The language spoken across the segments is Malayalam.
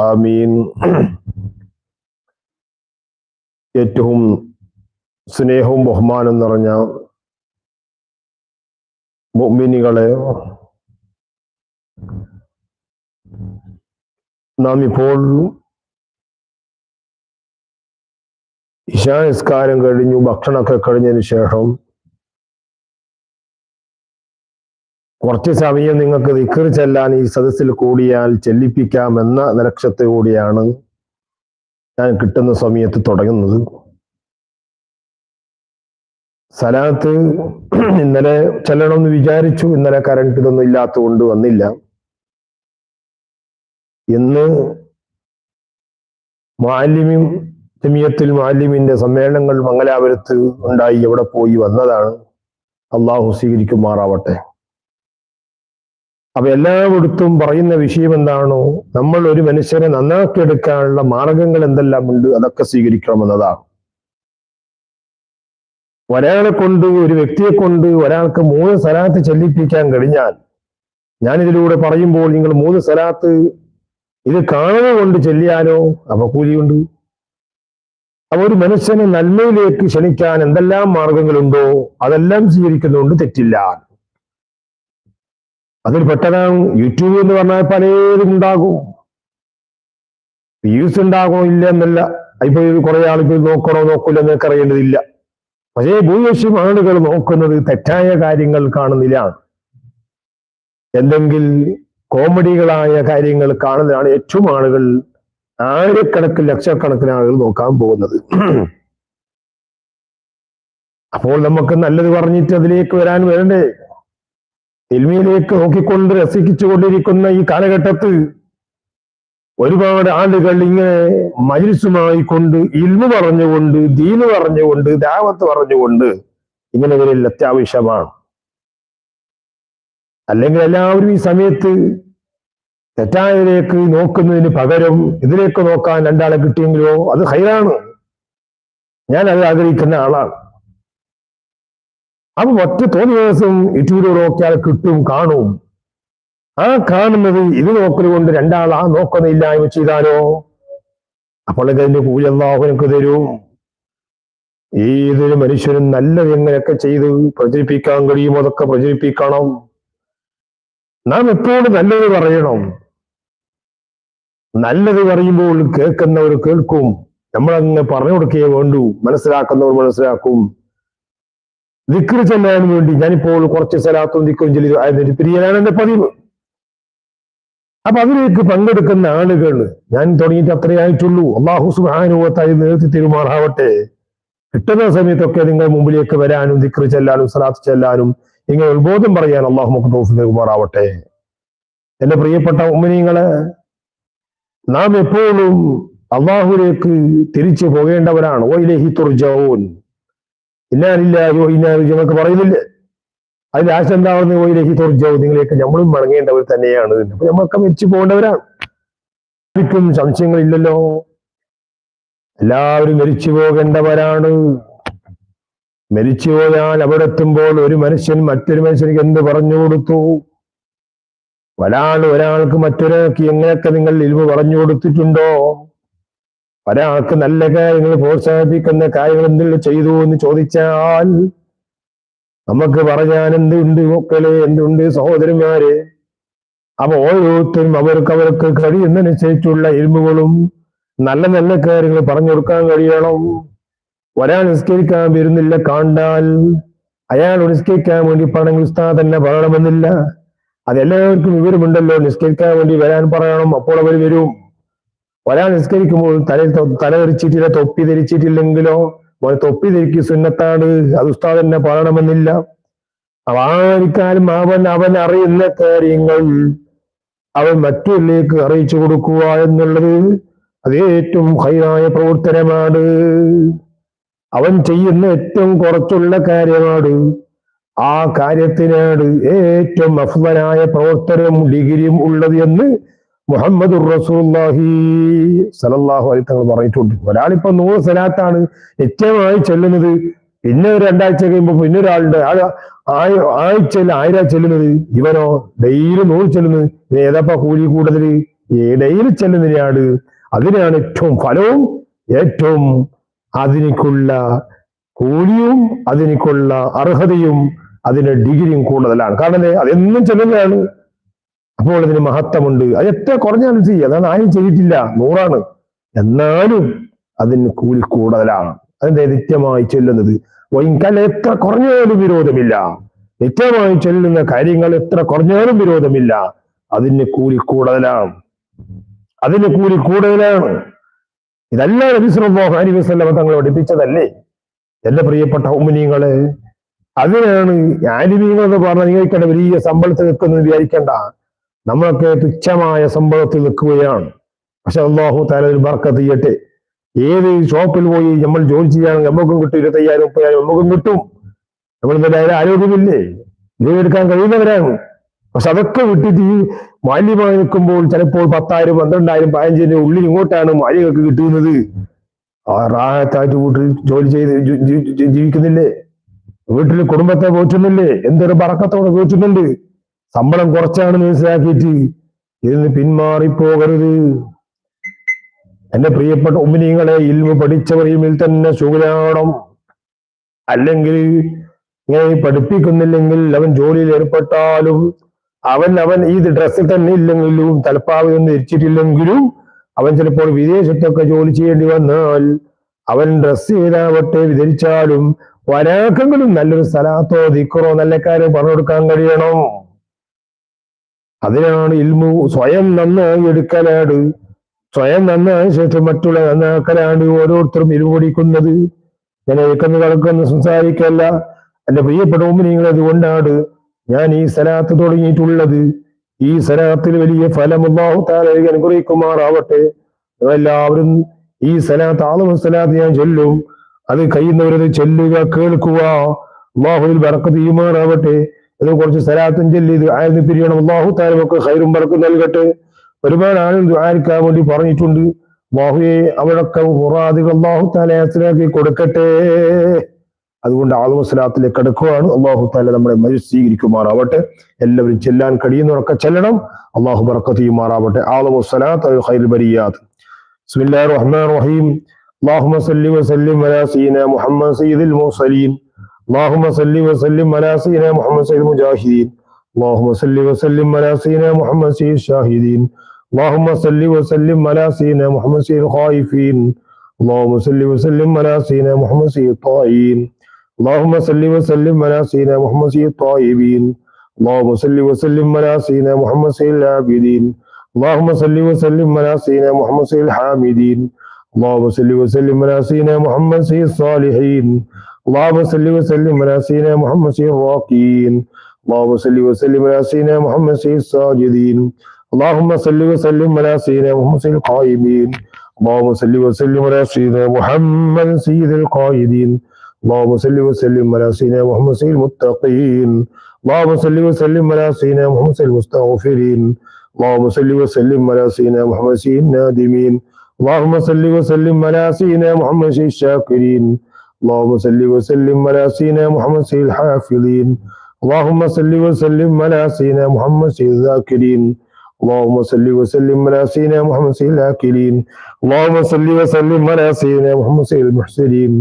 ആമീൻ. ഏറ്റവും സ്നേഹവും ബഹുമാനം നിറഞ്ഞ മുഅ്മിനികളെ നാം ഇപ്പോൾ ഇശാനിസ്കാരം കഴിഞ്ഞു ഭക്ഷണമൊക്കെ കഴിഞ്ഞതിന് ശേഷം കുറച്ച് സമയം നിങ്ങൾക്ക് ദിക്കർ ചെല്ലാൻ ഈ സദസ്സിൽ കൂടിയാൽ ചെല്ലിപ്പിക്കാം എന്ന നിലക്ഷത്തെ കൂടിയാണ് ഞാൻ കിട്ടുന്ന സമയത്ത് തുടങ്ങുന്നത്. സലാത്ത് ഇന്നലെ ചെല്ലണമെന്ന് വിചാരിച്ചു. ഇന്നലെ കറണ്ട് ഇതൊന്നും ഇല്ലാത്തതുകൊണ്ട് വന്നില്ല. ഇന്ന് മാലിമ്യം ജമിയത്തിൽ മാലിമിന്റെ സമ്മേളനങ്ങൾ മംഗലാപുരത്ത് ഉണ്ടായി. എവിടെ പോയി വന്നതാണ്. അള്ളാഹു സ്വീകരിക്കുമാറാവട്ടെ. അപ്പൊ എല്ലായിടത്തും പറയുന്ന വിഷയം എന്താണോ നമ്മൾ ഒരു മനുഷ്യനെ നന്നാക്കിയെടുക്കാനുള്ള മാർഗങ്ങൾ എന്തെല്ലാം ഉണ്ട് അതൊക്കെ സ്വീകരിക്കണമെന്നതാണ്. ഒരാളെ കൊണ്ട് ഒരു വ്യക്തിയെ കൊണ്ട് ഒരാൾക്ക് മൂന്ന് സ്ഥലത്ത് ചെല്ലിപ്പിക്കാൻ കഴിഞ്ഞാൽ ഞാനിതിലൂടെ പറയുമ്പോൾ നിങ്ങൾ മൂന്ന് സ്ഥലത്ത് ഇത് കാണുക കൊണ്ട് ചെല്ലിയാലോ? അപ്പൊ കൂലിയുണ്ട്. അപ്പൊ ഒരു മനുഷ്യനെ നന്മയിലേക്ക് ക്ഷണിക്കാൻ എന്തെല്ലാം മാർഗങ്ങളുണ്ടോ അതെല്ലാം സ്വീകരിക്കുന്നതുകൊണ്ട് തെറ്റില്ല. അതിൽ പെട്ടതാണ് യൂട്യൂബ് എന്ന് പറഞ്ഞാൽ പലരും ഉണ്ടാകും. വ്യൂസ് ഉണ്ടാകണോ ഇല്ല എന്നല്ല ഇപ്പൊ കുറെ ആളുകൾ നോക്കണോ നോക്കില്ല എന്നൊക്കെ അറിയേണ്ടതില്ല. പക്ഷേ ഭൂരിപക്ഷം ആളുകൾ നോക്കുന്നത് തെറ്റായ കാര്യങ്ങൾ കാണുന്നില്ല. എന്തെങ്കിൽ കോമഡികളായ കാര്യങ്ങൾ കാണുന്നതാണ് ഏറ്റവും ആളുകൾ ആയിരക്കണക്കിന് ലക്ഷക്കണക്കിന് ആളുകൾ നോക്കാൻ പോകുന്നത്. അപ്പോൾ നമുക്ക് നല്ലത് പറഞ്ഞിട്ട് അതിലേക്ക് വരാൻ വേണ്ടേ എൽമിയിലേക്ക് നോക്കിക്കൊണ്ട് രസിച്ചുകൊണ്ടിരിക്കുന്ന ഈ കാലഘട്ടത്ത് ഒരുപാട് ആളുകൾ ഇങ്ങനെ മജിൽസുമായി കൊണ്ട് ഇൽമു പറഞ്ഞുകൊണ്ട് ദീന് പറഞ്ഞുകൊണ്ട് ദാവത്ത് പറഞ്ഞുകൊണ്ട് ഇങ്ങനെ ഇവരിൽ അത്യാവശ്യമാണ്. അല്ലെങ്കിൽ എല്ലാവരും ഈ സമയത്ത് തെറ്റായതിലേക്ക് നോക്കുന്നതിന് പകരം ഇതിലേക്ക് നോക്കാൻ രണ്ടാളെ കിട്ടിയെങ്കിലോ അത് ഹൈറാണ്. ഞാൻ അത് ആഗ്രഹിക്കുന്ന ആളാണ്. അപ്പൊ ഒറ്റ തോന്നി ദിവസം യൂട്യൂബിലൂടെ നോക്കിയാൽ കിട്ടും കാണും. ആ കാണുന്നത് ഇത് നോക്കൽ കൊണ്ട് രണ്ടാൾ ആ നോക്കുന്നില്ലായ്മ ചെയ്താലോ? അപ്പോൾ ഇതിന്റെ കൂലി അള്ളാഹുനക്ക് തരും. ഏതൊരു മനുഷ്യനും നല്ലത് എങ്ങനെയൊക്കെ ചെയ്ത് പ്രചരിപ്പിക്കാൻ കഴിയുമോ അതൊക്കെ പ്രചരിപ്പിക്കണം. നാം എപ്പോഴും നല്ലത് പറയണം. നല്ലത് പറയുമ്പോൾ കേൾക്കുന്നവർ കേൾക്കും. നമ്മളങ്ങ് പറഞ്ഞു കൊടുക്കുകയേ വേണ്ടു. മനസ്സിലാക്കുന്നവർ മനസ്സിലാക്കും. ദിക്ർ ചെല്ലാൻ വേണ്ടി ഞാനിപ്പോൾ കുറച്ച് സ്ഥലത്തും ദിക്കും ചൊല്ലി പിരിയലാണ് എന്റെ പതിവ്. അപ്പൊ അതിലേക്ക് പങ്കെടുക്കുന്ന ആളുകൾ ഞാൻ തുടങ്ങിയിട്ട് അത്രേ ആയിട്ടുള്ളൂ. അള്ളാഹു സുഹാനുഭവത്തായി നേരത്തെ തിരുമാറാവട്ടെ. കിട്ടുന്ന സമയത്തൊക്കെ നിങ്ങൾ മുമ്പിലേക്ക് വരാനും ദിക്കർ ചെല്ലാനും സലാത്ത് ചെല്ലാനും ഇങ്ങനെ ഉത്ബോധം പറയാൻ അള്ളാഹു നമുക്ക് തോഫി നൽകുമാറാവട്ടെ എന്റെ പ്രിയപ്പെട്ട ഉമ്മനീങ്ങളെ നാം എപ്പോഴും അള്ളാഹുലേക്ക് തിരിച്ചു പോകേണ്ടവരാണ്. ഓയിലേഹി തുർജോൻ ഇന്നാലില്ലായോ പറയുന്നില്ല. അതിൽ ആശ എന്താവുന്ന ഓയിലേഹി തുർജോ നിങ്ങളേക്ക് നമ്മളും മടങ്ങേണ്ടവർ തന്നെയാണ് അപ്പൊ നമ്മളൊക്കെ മരിച്ചു പോകേണ്ടവരാണ്. ആർക്കും സംശയങ്ങളില്ലല്ലോ. എല്ലാവരും മരിച്ചു പോകേണ്ടവരാണ്. മരിച്ചു പോയാൽ അവിടെ എത്തുമ്പോൾ ഒരു മനുഷ്യൻ മറ്റൊരു മനുഷ്യനിക്ക് എന്ത് പറഞ്ഞു കൊടുത്തു? ഒരാൾ ഒരാൾക്ക് മറ്റൊരാൾക്ക് എങ്ങനെയൊക്കെ നിങ്ങൾ ഇൽവ് പറഞ്ഞു കൊടുത്തിട്ടുണ്ടോ? ഒരാൾക്ക് നല്ല കാര്യങ്ങൾ പ്രോത്സാഹിപ്പിക്കുന്ന കാര്യങ്ങൾ എന്തെങ്കിലും ചെയ്തു എന്ന് ചോദിച്ചാൽ നമുക്ക് പറയാൻ എന്തുണ്ട് മക്കളെ എന്തുണ്ട് സഹോദരന്മാരെ? അപ്പൊ ഓരോരുത്തരും അവർക്ക് അവർക്ക് കഴിയുന്നതനുസരിച്ചുള്ള ഇൽമുകളും നല്ല നല്ല കാര്യങ്ങൾ പറഞ്ഞു കൊടുക്കാൻ കഴിയണം. ഒരാൾ നിസ്കരിക്കാൻ വരുന്നില്ല കണ്ടാൽ അയാൾ നിസ്കരിക്കാൻ വേണ്ടി പറയണമെങ്കിൽ ഉസ്താദ് തന്നെ പറയണമെന്നില്ല. അതെല്ലാവർക്കും വിവരമുണ്ടല്ലോ. നിസ്കരിക്കാൻ വേണ്ടി വരാൻ പറയണം അപ്പോൾ അവർ വരും. ഒരാൾ നിസ്കരിക്കുമ്പോൾ തല തല ധരിച്ചിട്ടില്ല തൊപ്പി ധരിച്ചിട്ടില്ലെങ്കിലോ മോനെ തൊപ്പി ധരിക്കും സുന്നത്താണ് അത് ഉസ്താദ് തന്നെ പാടണമെന്നില്ല ആരിക്കാലും അവൻ അവൻ അറിയുന്ന കാര്യങ്ങൾ അവൻ മറ്റുള്ളിലേക്ക് അറിയിച്ചു കൊടുക്കുക എന്നുള്ളത് അത് ഏറ്റവും ഹൈറായ പ്രവർത്തനമാണ്. അവൻ ചെയ്യുന്ന ഏറ്റവും കുറച്ചുള്ള കാര്യമാണ്. ആ കാര്യത്തിനാണ് ഏറ്റവും അഫ്വലായ പ്രവർത്തനവും ഡിഗ്രിയും ഉള്ളത് എന്ന് മുഹമ്മദ് സലല്ലാഹു അലൈഹി തങ്ങൾ പറഞ്ഞിട്ടുണ്ട്. ഒരാളിപ്പോ നൂറ് സലാത്താണ് നിത്യമായി ചെല്ലുന്നത്. പിന്നെ ഒരു രണ്ടാഴ്ച കഴിയുമ്പോൾ പിന്നെ ഒരാളുടെ ആഴ്ചയിൽ ആയിരം ചെല്ലുന്നത്. ഇവനോ ഡെയിലി നൂറ് ചെല്ലുന്നത്. ഇവൻ ഏതാപ്പ കൂലി കൂടുതൽ? ഡെയിലി ചെല്ലുന്നതിനാണ്. അതിനാണ് ഏറ്റവും ഫലവും ഏറ്റവും അതിനുള്ള കൂലിയും അതിനുള്ള അർഹതയും അതിന്റെ ഡിഗ്രിയും കൂടുതലാണ്. കാരണം അതെന്നും ചെല്ലുന്നതാണ്. അപ്പോൾ ഇതിന് മഹത്വമുണ്ട്. അത് എത്ര കുറഞ്ഞാലും ചെയ്യും. അതാണ് ആരും ചെയ്തിട്ടില്ല. നൂറാണ്. എന്നാലും അതിന് കൂലി കൂടുതലാണ്. അതിന്റെ നിത്യമായി ചെല്ലുന്നത്. വൈകാലം എത്ര കുറഞ്ഞാലും വിരോധമില്ല. നിത്യമായി ചെല്ലുന്ന കാര്യങ്ങൾ എത്ര കുറഞ്ഞാലും വിരോധമില്ല. അതിന് കൂലി കൂടുതലാണ്. അതിന് കൂലി കൂടുതലാണ്. ഇതല്ല നബി സല്ലല്ലാഹു അലൈഹി വസല്ലം തങ്ങൾ പഠിപ്പിച്ചതല്ലേ? എന്റെ പ്രിയപ്പെട്ട ഉമ്മനീങ്ങളെ അതിനാണ് ആലിമീങ്ങൾ എന്ന് പറഞ്ഞാൽ നിങ്ങൾക്കടെ വലിയ സമ്പളത്തിൽ നിൽക്കുന്നത് വിചാരിക്കണ്ട. നമ്മളൊക്കെ തുച്ഛമായ ശമ്പളത്തിൽ നിൽക്കുകയാണ്. പക്ഷെ അള്ളാഹു താല ബർക്കത്ത് ചെയ്യട്ടെ. ഏത് ഷോപ്പിൽ പോയി നമ്മൾ ജോലി ചെയ്യുകയാണെങ്കിൽ നമുക്കും കിട്ടും ഇരുപത്തയ്യായിരം മുപ്പതിനായിരം നമുക്കും കിട്ടും. നമ്മൾ എന്തായാലും ആരോഗ്യമില്ലേ? ജോലി എടുക്കാൻ കഴിയുന്നവരാണ്. പക്ഷെ അതൊക്കെ വിട്ടിട്ട് ഈ മാലിന്യമായി നിൽക്കുമ്പോൾ ചിലപ്പോൾ പത്തായിരം പന്ത്രണ്ടായിരം പതിനഞ്ചിന്റെ ഉള്ളിൽ ഇങ്ങോട്ടാണ് മാലിന്യങ്ങൾക്ക് കിട്ടുന്നത്. റാഹത്തായിട്ട് വീട്ടിൽ ജോലി ചെയ്ത് ജീവിക്കുന്നില്ലേ? വീട്ടിൽ കുടുംബത്തെ പോറ്റുന്നില്ലേ? എന്തൊരു ബറക്കത്തോടെ പോറ്റുന്നുണ്ട്? ശമ്പളം കുറച്ചാണ് മനസ്സിലാക്കിയിട്ട്. ഇതിന് പിന്മാറിപ്പോകരുത്. എന്റെ പ്രിയപ്പെട്ട ഉമ്മിനിങ്ങളെ ഇൽമ പഠിച്ചവർ ഇതിൽ തന്നെ ശുഗലാണം അല്ലെങ്കിൽ ഇങ്ങനെ പഠിപ്പിക്കുന്നില്ലെങ്കിൽ അവൻ ജോലിയിൽ ഏർപ്പെട്ടാലും അവൻ അവൻ ഈ ഡ്രസ്സിൽ തന്നെ ഇല്ലെങ്കിലും തലപ്പാവ് ഒന്നും ധരിച്ചിട്ടില്ലെങ്കിലും അവൻ ചിലപ്പോൾ വിദേശത്തൊക്കെ ജോലി ചെയ്യേണ്ടി വന്നാൽ അവൻ ഡ്രസ്സ് ചെയ്താവട്ടെ വിധരിച്ചാലും വരാക്കെങ്കിലും നല്ലൊരു സ്ഥലത്തോ ദിക്കറോ നല്ല കാര്യം പറഞ്ഞു കൊടുക്കാൻ കഴിയണം. അതിനാണ് ഇൽമു സ്വയം നന്നായി എടുക്കലാണ് സ്വയം നന്നായ ശേഷം മറ്റുള്ള നന്നാക്കലാണ് ഓരോരുത്തരും ഇരുപടിക്കുന്നത് ഞാൻ ഏക്കുന്ന കളക്കുന്ന സംസാരിക്കല്ല. എന്റെ പ്രിയപ്പെട്ട ഉമ്മിനിങ്ങൾ അതുകൊണ്ടാണ് ഞാൻ ഈ സ്ഥലത്ത് തുടങ്ങിയിട്ടുള്ളത്. ഈ സ്ഥലത്തിൽ വലിയ ഫലം താല അനുഗ്രഹിക്കുമാറാവട്ടെ. എല്ലാവരും ഈ സ്ഥലത്ത് ആളും സ്ഥലത്ത് ഞാൻ ചൊല്ലും. അത് കഴിയുന്നവരത് ചൊല്ലുക കേൾക്കുക. അള്ളാഹുവിൽ ബറക്കത്ത് ചെയ്യുമാറാവട്ടെ ഇത് കുറച്ച് സലാത്തും ചൊല്ലി ഇത് ആയിരുന്നു പിരിയണം അള്ളാഹു താലമൊക്കെ ഹൈറും ബറക്കും നൽകട്ടെ ഒരുപാട് ആളുകൾ ദ്വാരിക്കാൻ വേണ്ടി പറഞ്ഞിട്ടുണ്ട് അള്ളാഹുയെ അവരൊക്കെ മുറാദികൾ അള്ളാഹു താല മനസ്സിലാക്കി കൊടുക്കട്ടെ അതുകൊണ്ട് ആളും സലാത്തിലേക്ക് അടുക്കുകയാണ് അള്ളാഹു താല നമ്മളെ മരു സ്വീകരിക്കുമാറാവട്ടെ എല്ലാവരും ചെല്ലാൻ കഴിയുന്നവരൊക്കെ ചെല്ലണം അള്ളാഹു ബറക്കത്ത് ചെയ്യുമാറാവട്ടെ ആളും സലാത്ത് ഖൈർ ബരിയാത്ത് بسم الله الرحمن الرحيم اللهم صل وسلم على سيدنا محمد سيد المرسلين اللهم صل وسلم على سيدنا محمد سيد المجاهدين. اللهم صل وسلم على سيدنا محمد سيد الشاهدين. اللهم صل وسلم على سيدنا محمد سيد الخائفين. اللهم صل وسلم على سيدنا محمد سيد الطائعين اللهم صل وسلم على سيدنا محمد سيد الطيبين اللهم صل وسلم على سيدنا محمد سيد العابدين. اللهم صل وسلم على سيدنا محمد سيد الحامدين. اللهم صل وسلم على سيدنا محمد سيد الصالحين. اللهم صل وسلم على سيدنا محمد سيد الراكين اللهم صل وسلم على سيدنا محمد سيد الساجدين. اللهم صل وسلم على سيدنا محمد سيد القائمين. اللهم صل وسلم على سيدنا محمد سيد القائدين. اللهم صل وسلم على سيدنا محمد سيد المتقين. اللهم صل وسلم على سيدنا محمد سيد المستغفرين. اللهم صل وسلم على سيدنا محمد سيد النادمين. اللهم صل وسلم على سيدنا محمد سيد الشاكرين. اللهم صل وسلم على سيدنا محمد سيد الحافظين. اللهم صل وسلم على سيدنا محمد سيد الذاكرين. اللهم صل وسلم على سيدنا محمد سيد الآكلين. اللهم صل وسلم على سيدنا محمد سيد المحسنين.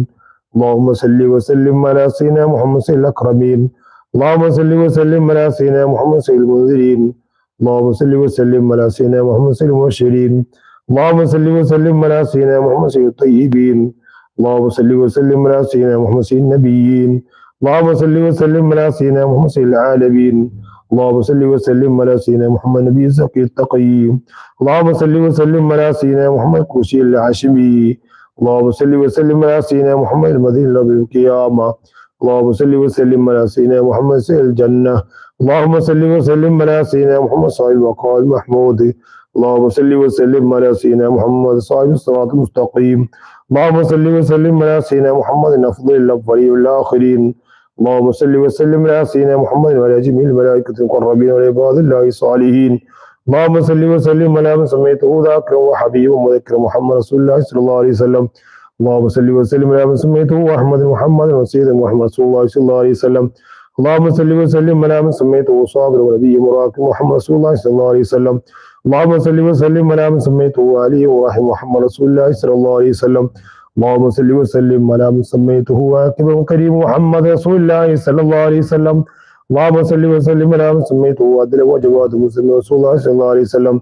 اللهم صل وسلم على سيدنا محمد سيد الأكرمين. اللهم صل وسلم على سيدنا محمد سيد المنذرين. اللهم صل وسلم على سيدنا محمد سيد المبشرين. اللهم صل وسلم على سيدنا محمد سيد الطيبين. اللهم صل وسلم على سيدنا محمد سيد النبيين. اللهم صل وسلم على سيدنا محمد سيد العالمين. اللهم صل وسلم على سيدنا محمد نبي الزكي التقي اللهم صل وسلم على سيدنا محمد كوشي العاشمي. اللهم صل وسلم على سيدنا محمد المدين له بالقيامة اللهم صل وسلم على سيدنا محمد سيد الجنة. اللهم صل وسلم على سيدنا محمد صاحب الوقار المحمود. اللهم صل وسلم على سيدنا محمد صاحب الصراط المستقيم. اللهم صل وسلم على سيدنا محمد افضل الأولين والآخرين. اللهم صل وسلم على سيدنا محمد وعلى جميع الملائكة المقربين والعباد الله الصالحين. اللهم صل وسلم على من سميته ذاكرا وحبيبا وذكر محمد رسول الله صلى الله عليه وسلم. اللهم صل وسلم على من سميته أحمد محمد وسيدنا محمد رسول الله صلى الله عليه وسلم. اللهم صل وسلم على من سميته صابر ونبي مراك محمد رسول الله صلى الله عليه وسلم. اللهم صل وسلم على من سميته علي ورحم محمد رسول الله صلى الله عليه وسلم. اللهم صل وسلم على من سميته عاقب كريم محمد رسول الله صلى الله عليه وسلم. اللهم صل وسلم على من سميته عدل وجواد مسلم رسول الله صلى الله عليه وسلم.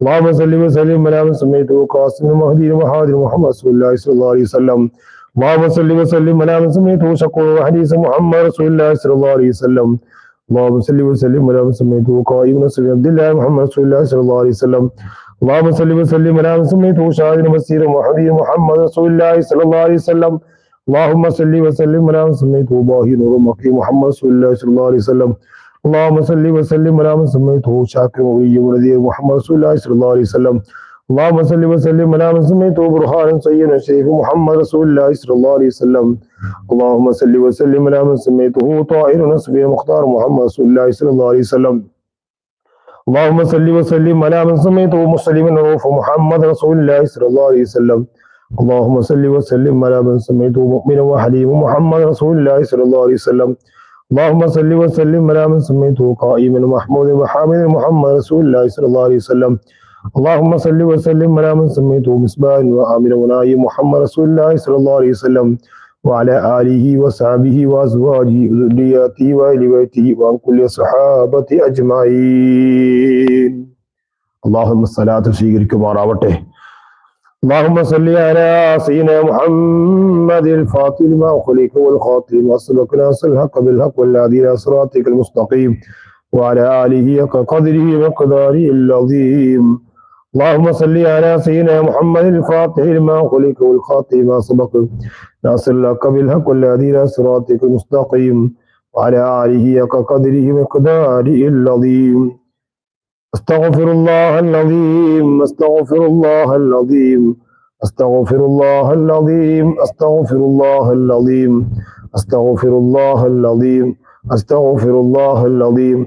اللهم صل وسلم على من سميته قاسم المهدي وحاضر محمد رسول الله صلى الله عليه وسلم. اللهم صل وسلم على من سميته شكور وحديث محمد رسول الله صلى الله عليه وسلم. اللهم صل وسلم على من سميته قائم نصر عبد الله محمد رسول الله صلى الله عليه وسلم. اللهم صل وسلم على من سميته شاهد مسير محمد محمد رسول الله صلى الله عليه وسلم. اللهم صل وسلم على من سميته باهي نور مكي محمد رسول الله صلى الله عليه وسلم. اللهم صل وسلم على من سميته شاكر مغي ونذير محمد رسول الله صلى الله عليه وسلم. اللهم صل وسلم على من سميته برهان سيدنا شريف محمد رسول الله صلى الله عليه وسلم. اللهم صل وسلم على من سميته طائر نصبي مختار محمد رسول الله صلى الله عليه وسلم. اللهم صل وسلم على من سميته مسلم روف محمد رسول الله صلى الله عليه وسلم. اللهم صل وسلم على من سميته مؤمنا وحليم محمد رسول الله صلى الله عليه وسلم. اللهم صل وسلم على من سميته قائما محمود وحامد محمد رسول الله صلى الله عليه وسلم. اللهم صل وسلم على من سميته مسبان وآمر ونائي محمد رسول الله صلى الله عليه وسلم وعلى آله وصحبه وأزواجه وذرياته وأهل بيته وعن كل الصحابة أجمعين. اللهم الصلاة وسيرك وراوته اللهم صل على سيدنا محمد الفاتح لما أخلق والخاتم. وأسلك ناصر الحق بالحق والذي إلى صراطك المستقيم. وعلى آله قدره وقداره العظيم. اللهم صل على سيدنا محمد الفاتح لما خلق والخاتم ما سبق. ناصر الحق بالحق والذي إلى صراطك المستقيم. وعلى آله حق قدره وقداره العظيم. أستغفر الله العظيم أستغفر الله العظيم أستغفر الله العظيم أستغفر الله العظيم أستغفر الله العظيم أستغفر الله العظيم.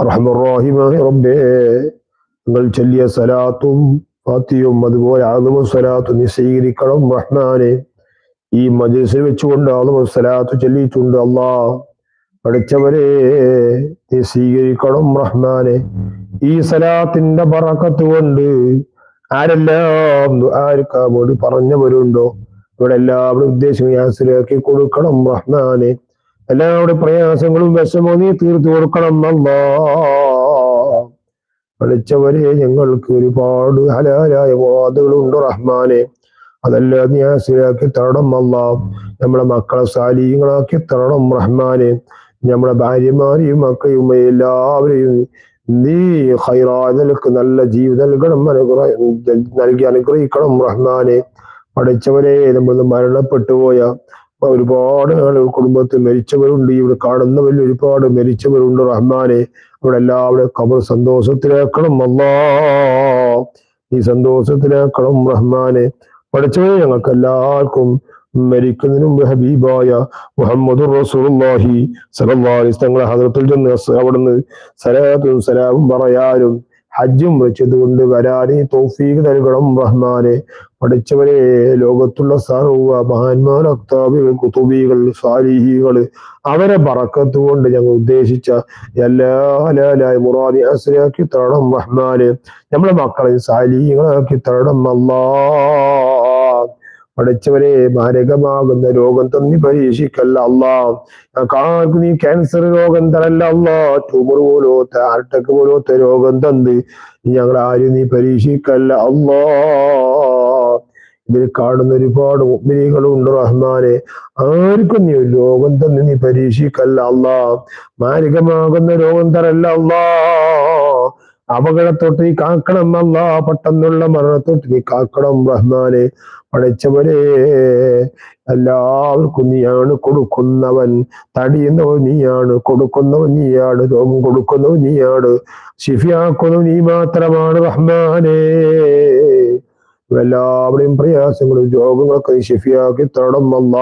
അർഹമറാഹിമായ റബ്ബേ. നിങ്ങൾ ചൊല്ലിയ സലാത്തും ഫാത്തിയും അതുപോലെ ആദമ സലാത്തും നീ സ്വീകരിക്കണം ഈ മജീസിൽ വെച്ചുകൊണ്ട് ആദമ സലാത്ത് ചൊല്ലിയിട്ടുണ്ട് അള്ളാ പഠിച്ചവരെ നീ സ്വീകരിക്കണം റഹ്മാനെ. ഈ സലാത്തിന്റെ പറക്കത്ത് കൊണ്ട് ആരെല്ലാം ആർക്കാ വേണ്ടി പറഞ്ഞവരുണ്ടോ? ഇവിടെ എല്ലാവരും ഉദ്ദേശം യാസിലാക്കി കൊടുക്കണം റഹ്മാനെ. എല്ലാവരുടെ പ്രയാസങ്ങളും വിഷമവും നീ തീർത്തു കൊടുക്കണം അല്ലാ. പഠിച്ചവരെ ഞങ്ങൾക്ക് ഒരുപാട് ഹലാലായ വാദങ്ങളുണ്ട് റഹ്മാനെ. അതെല്ലാം നീ യാസിലാക്കി തരണം അല്ല. നമ്മളെ മക്കളെ സാലീങ്ങളാക്കി തരണം റഹ്മാനെ. നമ്മളെ ഭാര്യമാരെയും മക്കളെയും എല്ലാവരെയും നീ നിലയ്ക്ക് നല്ല ജീവിതം നൽകണം അനുഗ്രഹ നൽകി അനുഗ്രഹിക്കണം റഹ്മാനെ. പഠിച്ചവരെ നമ്മൾ മരണപ്പെട്ടു പോയ ഒരുപാട് കുടുംബത്തിൽ മരിച്ചവരുണ്ട്. ഇവിടെ കാണുന്നവരിൽ ഒരുപാട് മരിച്ചവരുണ്ട്. റഹ്മാനെ അവിടെ എല്ലാവരും കബർ സന്തോഷത്തിലാക്കണം. അല്ലാ ഈ സന്തോഷത്തിലാക്കണം റഹ്മാനെ. പഠിച്ചവരെ ഞങ്ങൾക്ക് എല്ലാവർക്കും മരിക്കുന്നതിന് മുമ്പ് ഹബീബായ മുഹമ്മദ് റസൂലുള്ളാഹി സലം അലൈഹി തങ്ങളെ ഹദ്റത്തിൽ ചെന്ന് അവിടുന്ന് സലാത്തും സലാമും പറയാനും ഹജ്ജും വെച്ചതുകൊണ്ട് വരാനീ തോഫീക്ക് നൽകണം റഹ്മാനെ. പഠിച്ചവരെ ലോകത്തുള്ള സർവ മഹാന്മാർ അക്താബികൾ കുത്തുബികൾ സാലിഹികൾ അവരെ ബറക്കത്ത് കൊണ്ട് ഞങ്ങൾ ഉദ്ദേശിച്ച എല്ലാ ഹലാലായ മുറാദി അസലാക്കി തരണം റഹ്മാനെ. നമ്മുടെ മക്കളെ സാലിഹികളാക്കി തരണം അല്ലാ പഠിച്ചവരെ മാരകമാകുന്ന രോഗം തന്നി പരീക്ഷിക്കല്ല അല്ലാ ഞങ്ങൾക്ക് നീ ക്യാൻസർ രോഗം തരല്ല അല്ലാ ട്യൂമർ ഹാർട്ട് ഹാർട്ടക്ക് പോലോത്ത രോഗം തന്ന് ഞങ്ങൾ ആരും നീ പരീക്ഷിക്കല്ല അല്ലാ ഇതിൽ കാണുന്ന ഒരുപാട് ഉണ്ട് റഹ്മാനെ. ആർക്കും നീ രോഗം തന്നെ നീ പരീക്ഷിക്കല്ല അല്ലാ മാരകമാകുന്ന രോഗം തരല്ല അല്ലാ അപകടത്തൊട്ട് നീ കാക്കണം അല്ല പെട്ടെന്നുള്ള മരണത്തൊട്ട് നീ കാക്കണം റഹ്മാനെ പഠിച്ചവരെ എല്ലാവർക്കും നീയാണ് കൊടുക്കുന്നവൻ തടിയുന്നവൻ നീയാണ് കൊടുക്കുന്നവൻ നീയാണ് രോഗം കൊടുക്കുന്നവൻ നീയാണ് ശിഫിയാക്കുന്നവൻ നീ മാത്രമാണ് റഹ്മാനേ. എല്ലാവരുടെയും പ്രയാസങ്ങളും രോഗങ്ങളൊക്കെ നീ തടമല്ല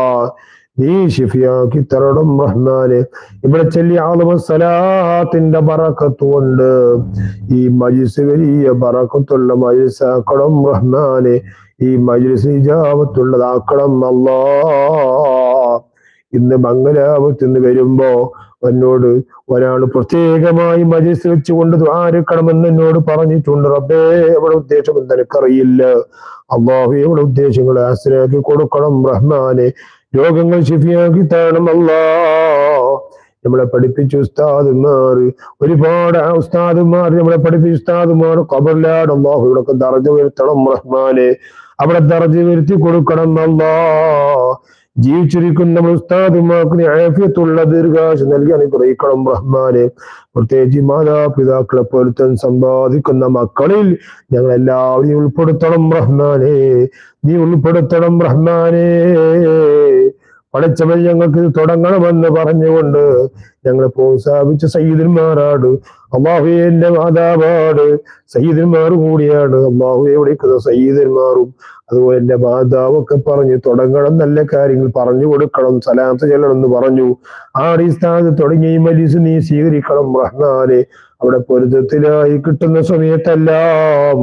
നീ ഷിഫിയാക്കി തരണം റഹ്മാനെ. ഇവിടെ ചെല്ലി ആളുമ സലാത്തിന്റെ ബറക്കത്ത് കൊണ്ട് ഈ മജിസ് വലിയ പറക്കത്തുള്ള മജിസാക്കണം റഹ്മാനെ. ഈ മജിസ് ഇജാബത്തുള്ളതാക്കണം അല്ലാ. ഇന്ന് മംഗലാപത്ത് നിന്ന് വരുമ്പോ എന്നോട് ഒരാൾ പ്രത്യേകമായി മജിസ് വെച്ചുകൊണ്ട് ദ്വാരക്കണമെന്ന് എന്നോട് പറഞ്ഞിട്ടുണ്ട്. റബ്ബേ എവിടെ ഉദ്ദേശം എന്ന് എനിക്കറിയില്ല അള്ളാഹു എവിടെ ഉദ്ദേശങ്ങൾ ആശ്രയാക്കി കൊടുക്കണം റഹ്മാനെ. രോഗങ്ങൾ ശിഫിയാക്കി തരണം അല്ലാ. നമ്മളെ പഠിപ്പിച്ച ഉസ്താദുമാർ ഒരുപാട് ഉസ്താദുമാർ നമ്മളെ പഠിപ്പിച്ച ഉസ്താദുമാർ കബറിലാട് അള്ളാഹു ഇവിടെ ദർജ വരുത്തണം റഹ്മാനെ. അവിടെ ദർജ വരുത്തി കൊടുക്കണം അല്ലാ. ജീവിച്ചിരിക്കുന്ന നമ്മൾ ആഫിയത്തുള്ള ദീർഘാശ നൽകി അനുഗ്രഹിക്കണം റഹ്മാനെ. പ്രത്യേകിച്ച് മാതാപിതാക്കളെ പോലത്തെ സമ്പാദിക്കുന്ന മക്കളിൽ ഞങ്ങൾ എല്ലാവരെയും ഉൾപ്പെടുത്തണം റഹ്മാനെ. നീ ഉൾപ്പെടുത്തണം റഹ്മാനെ. പഠിച്ചവൻ ഞങ്ങൾക്ക് ഇത് തുടങ്ങണമെന്ന് പറഞ്ഞുകൊണ്ട് ഞങ്ങൾ പ്രോത്സാഹിപ്പിച്ച സയ്യിദന്മാരാട് അള്ളാഹുവിന്റെ മാതാവാട് സയ്യിദന്മാർ കൂടിയാണ്. അള്ളാഹുയെ വിളിക്കുന്ന സയ്യിദന്മാറും അതുപോലെ എന്റെ മാതാവൊക്കെ പറഞ്ഞു തുടങ്ങണം നല്ല കാര്യങ്ങൾ പറഞ്ഞു കൊടുക്കണം സലാത്ത് ചെല്ലണം എന്ന് പറഞ്ഞു. ആ അടിസ്ഥാനത്ത് തുടങ്ങി മലീസ് നീ സ്വീകരിക്കണം റഹ്മാനെ. അവിടെ പൊരുത്തത്തിലായി കിട്ടുന്ന സമയത്തെല്ലാം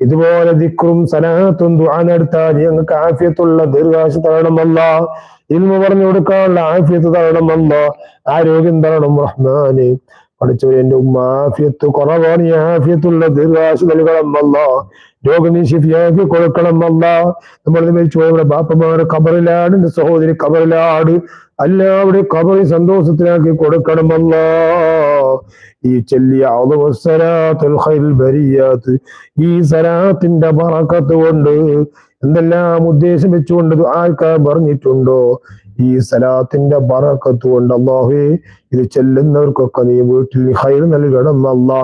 ഇതുപോലെ ദിക്റും സലാത്തും ദുആനെടുത്താൽ ഞങ്ങൾക്ക് ആഫിയത്തുള്ള ദീർഘാശ തരണമല്ല. ഇൽമ പറഞ്ഞു കൊടുക്കാനുള്ള ആഫിയത്ത് തരണമല്ല. ആരോഗ്യം തരണം റഹ്മാന്. പഠിച്ചു എന്റെ ഉമ്മ ആഫിയത്ത് കുറവാണ്. ആഫിയത്തുള്ള ദീർഘാശ നൽകണമല്ല. രോഗം നീ കൊടുക്കണം കൊടുക്കണമല്ല. നമ്മൾ മരിച്ചു പോയ ബാപ്പമാർ കബറിലാണ് സഹോദരി കബറിലാട്. എല്ലാവരുടെയും കബറി സന്തോഷത്തിലാക്കി കൊടുക്കണമല്ല. ഈ ചെല്ലിയ ബരിയാത്ത് ഈ സരാത്തിന്റെ പറക്കത്ത് കൊണ്ട് എന്തെല്ലാം ഉദ്ദേശം വെച്ചുകൊണ്ട് ആൾക്കാർ പറഞ്ഞിട്ടുണ്ടോ? ഈ സലാത്തിന്റെ ബറക്കത്ത് കൊണ്ട് അള്ളാഹുവേ ഇത് ചെല്ലുന്നവർക്കൊക്കെ നീ വീട്ടിൽ ഹൈർ നൽകണം അല്ലാ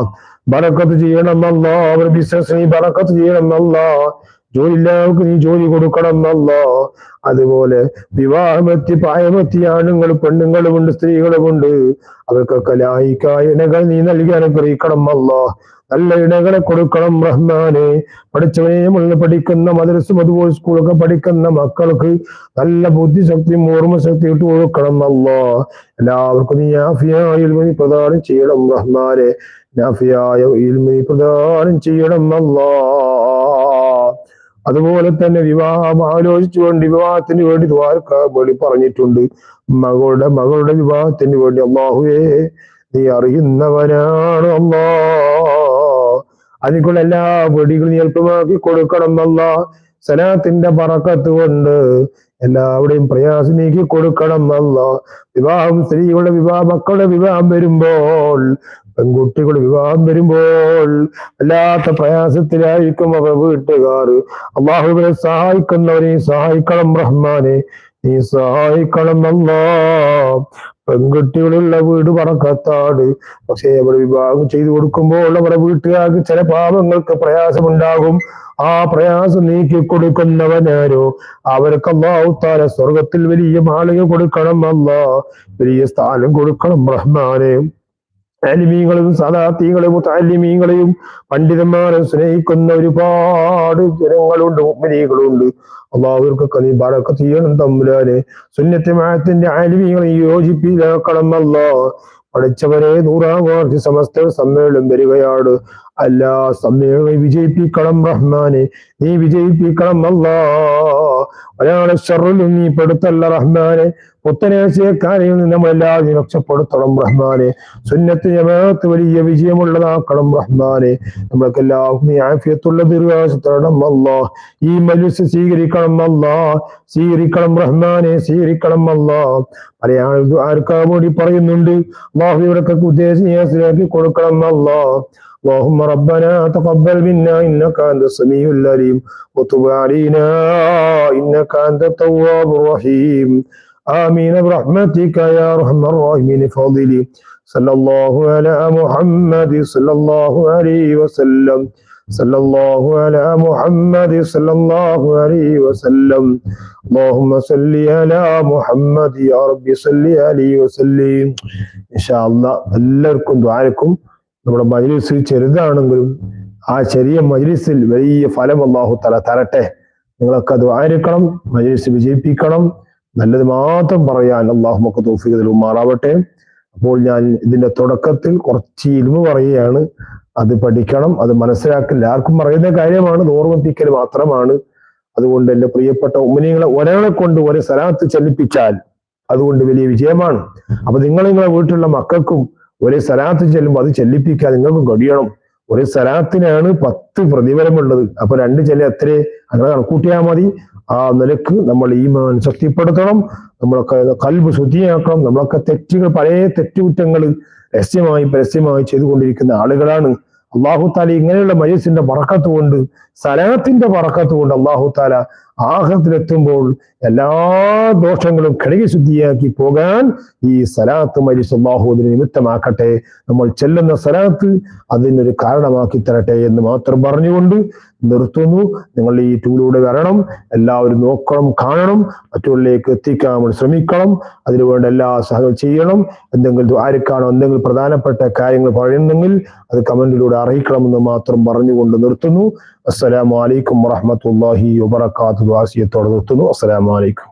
ബറക്കത്ത് ചെയ്യണം എന്നല്ല അവരുടെ ബിസിനസ് നീ ബറക്കത്ത് ചെയ്യണം എന്നല്ല ജോലി എല്ലാവർക്കും നീ ജോലി കൊടുക്കണം എന്നല്ല അതുപോലെ വിവാഹമെത്തി പ്രായമെത്തി ആണുങ്ങൾ പെണ്ണുങ്ങളുമുണ്ട് സ്ത്രീകളുമുണ്ട്. അവർക്കൊക്കെ ലായിക്കായനകൾ നീ നൽകി അനുഗ്രഹിക്കണം അല്ലാ നല്ല ഇടകളെ കൊടുക്കണം റഹ്മാനെ. പഠിച്ചവനെ നമ്മൾ പഠിക്കുന്ന മദ്രസും അതുപോലെ സ്കൂളൊക്കെ പഠിക്കുന്ന മക്കൾക്ക് നല്ല ബുദ്ധിശക്തിയും ഓർമ്മശക്തി ഇട്ട് കൊടുക്കണം നല്ല എല്ലാവർക്കും നീ ആഫിയായ പ്രദാനം ചെയ്യണം റഹ്മാനെ. നാഫിയായ പ്രദാനം ചെയ്യണം നല്ല അതുപോലെ തന്നെ വിവാഹം ആലോചിച്ചുകൊണ്ട് വിവാഹത്തിന് വേണ്ടി ദ്വാരക്ക വേണ്ടി പറഞ്ഞിട്ടുണ്ട്. മകളുടെ മകളുടെ വിവാഹത്തിന് വേണ്ടി അള്ളാഹുവേ നീ അറിയുന്നവനാണ് അല്ലാ അതിനുള്ള എല്ലാ വെടികളും എളുപ്പമാക്കി കൊടുക്കണം അല്ല സലാത്തിന്റെ പറക്കത്ത് കൊണ്ട് എല്ലാവരുടെയും പ്രയാസം നീക്കി കൊടുക്കണം അല്ല വിവാഹം സ്ത്രീകളുടെ വിവാഹം മക്കളുടെ വിവാഹം വരുമ്പോൾ പെൺകുട്ടികളുടെ വിവാഹം വരുമ്പോൾ വല്ലാത്ത പ്രയാസത്തിലായിരിക്കും അവർ വീട്ടുകാർ. അള്ളാഹുവിനെ സഹായിക്കുന്നവരെ സഹായിക്കണം റഹ്മാനെ. നീ സഹായിക്കണം അല്ലാ പെൺകുട്ടികളുള്ള വീട് പറക്കത്താട് പക്ഷേ അവിടെ വിവാഹം ചെയ്തു കൊടുക്കുമ്പോൾ അവരുടെ വീട്ടുകാർക്ക് ചില പാപങ്ങൾക്ക് പ്രയാസമുണ്ടാകും. ആ പ്രയാസം നീക്കി കൊടുക്കുന്നവനാരോ അവർക്ക് അള്ളാഹുത്താല സ്വർഗത്തിൽ വലിയ മാളിക കൊടുക്കണം അല്ല വലിയ സ്ഥാനം കൊടുക്കണം റഹ്മാനെ. അലിമീങ്ങളെയും സദാത്തികളെയും താലിമീങ്ങളെയും പണ്ഡിതന്മാരെ സ്നേഹിക്കുന്ന ഒരുപാട് ജനങ്ങളുണ്ട് മുഗ്മിനികളുണ്ട്. അള്ളാഹുർക്കൊക്കെ നീ ബറക്കത്ത് ചെയ്യണം തമ്പുരാനെ. സുന്നത്തിമായത്തിന്റെ ആലിമീങ്ങളെ യോജിപ്പിക്കണം അല്ല പഠിച്ചവരെ നൂറാം സമസ്ത സമ്മേളനം വരികയാണ് അല്ലാ സമ്മേളനം വിജയിപ്പിക്കണം റഹ്മാനെ. നീ വിജയിപ്പിക്കണം അല്ലാ. ഒരാളെ ഷറിലും നീ പെടുത്തല്ല റഹ്മാനെ. പുത്തനാശയക്കാരെയും നിന്ന് നമ്മളെല്ലാവരും രക്ഷപ്പെടുത്തണം റഹ്മാനെ സുന്നത്ത് ജമാഅത്ത് വലിയ വിജയമുള്ളതാക്കണം റഹ്മാനെ നമ്മൾക്ക് എല്ലാവർക്കും നീ ആഫിയത്തുള്ള ദീർഘാശത്തരണം അല്ലാ ഈ മജുസ് സ്വീകരിക്കണം അല്ലാ സ്വീകരിക്കണം റഹ്മാനെ സ്വീകരിക്കണം അല്ലാ പല ആൾ ആർക്കാ വേണ്ടി പറയുന്നുണ്ട് അള്ളാഹുവിടൊക്കെ ഉദ്ദേശിയാക്കി കൊടുക്കണം അല്ലാ اللهم ربنا تقبل منا انك انت السميع العليم وتب علينا انك انت التواب الرحيم امين برحمتك يا ارحم الراحمين فضلي صلى الله على محمد صلى الله عليه وسلم صلى الله على محمد صلى الله عليه وسلم اللهم صل على محمد يا رب صل عليه وسلم ان شاء الله എല്ലാവർക്കും ദ്വാരക്കും നമ്മുടെ മജ്ലിസ് ചെറുതാണെങ്കിലും ആ ചെറിയ മജ്ലിസിൽ വലിയ ഫലം അള്ളാഹു തല തരട്ടെ നിങ്ങളൊക്കെ അത് ആയിരിക്കണം മജ്ലിസ് വിജയിപ്പിക്കണം നല്ലത് മാത്രം പറയാൻ അള്ളാഹു നമുക്ക് തോഫികതിൽ മാറാവട്ടെ. അപ്പോൾ ഞാൻ ഇതിന്റെ തുടക്കത്തിൽ കുറച്ച് ഇരുമ പറയുകയാണ്. അത് പഠിക്കണം അത് മനസ്സിലാക്കില്ല ആർക്കും പറയുന്ന കാര്യമാണ് ഓർമ്മിപ്പിക്കൽ മാത്രമാണ്. അതുകൊണ്ട് എന്റെ പ്രിയപ്പെട്ട ഉമ്മനികളെ ഒരാളെ കൊണ്ട് ഒരു സ്ഥലത്ത് ചലിപ്പിച്ചാൽ അതുകൊണ്ട് വലിയ വിജയമാണ്. അപ്പൊ നിങ്ങൾ നിങ്ങളെ വീട്ടിലുള്ള മക്കൾക്കും ഒരേ സ്ഥലത്ത് ചെല്ലുമ്പോൾ അത് ചെല്ലിപ്പിക്കാൻ നിങ്ങൾക്ക് കഴിയണം ഒരേ സ്ഥലത്തിനാണ് പത്ത് പ്രതിഫലമുള്ളത്. അപ്പൊ രണ്ട് ചെല്ലി അത്രേ അങ്ങനെ കണക്കൂട്ടിയാൽ മതി. ആ നിലയ്ക്ക് നമ്മൾ ഈ ശക്തിപ്പെടുത്തണം. നമ്മളൊക്കെ കൽബ് ശുദ്ധിയാക്കണം. നമ്മളൊക്കെ തെറ്റുകൾ പഴയ തെറ്റുകുറ്റങ്ങൾ രഹസ്യമായി പരസ്യമായി ചെയ്തുകൊണ്ടിരിക്കുന്ന ആളുകളാണ്. അള്ളാഹു താല ഇങ്ങനെയുള്ള മജീസിന്റെ പറക്കത്ത് കൊണ്ട് സലാത്തിന്റെ പറക്കത്ത് കൊണ്ട് അള്ളാഹു താല ആഹത്തിലെത്തുമ്പോൾ എല്ലാ ദോഷങ്ങളും കഴുകി ശുദ്ധിയാക്കി പോകാൻ ഈ സലാത്ത് മരി അതിന് നിമിത്തമാക്കട്ടെ. നമ്മൾ ചെല്ലുന്ന സലാത്ത് അതിനൊരു കാരണമാക്കി തരട്ടെ എന്ന് മാത്രം പറഞ്ഞുകൊണ്ട് നിർത്തുന്നു. നിങ്ങൾ ഈ ടൂറിലൂടെ വരണം. എല്ലാവരും നോക്കണം കാണണം. മറ്റുള്ളിലേക്ക് എത്തിക്കാൻ നമ്മൾ ശ്രമിക്കണം. അതിനുവേണ്ട എല്ലാ സഹകരണം ചെയ്യണം. എന്തെങ്കിലും ആർക്കാണോ എന്തെങ്കിലും പ്രധാനപ്പെട്ട കാര്യങ്ങൾ പറയുന്നെങ്കിൽ അത് കമന്റിലൂടെ അറിയിക്കണമെന്ന് മാത്രം പറഞ്ഞുകൊണ്ട് നിർത്തുന്നു. അസ്സലാമു അലൈക്കും വറഹ്മത്തുള്ളാഹി ശുഭാശയത്തോടെ നിർത്തുന്നു അസ്സലാമലൈക്കും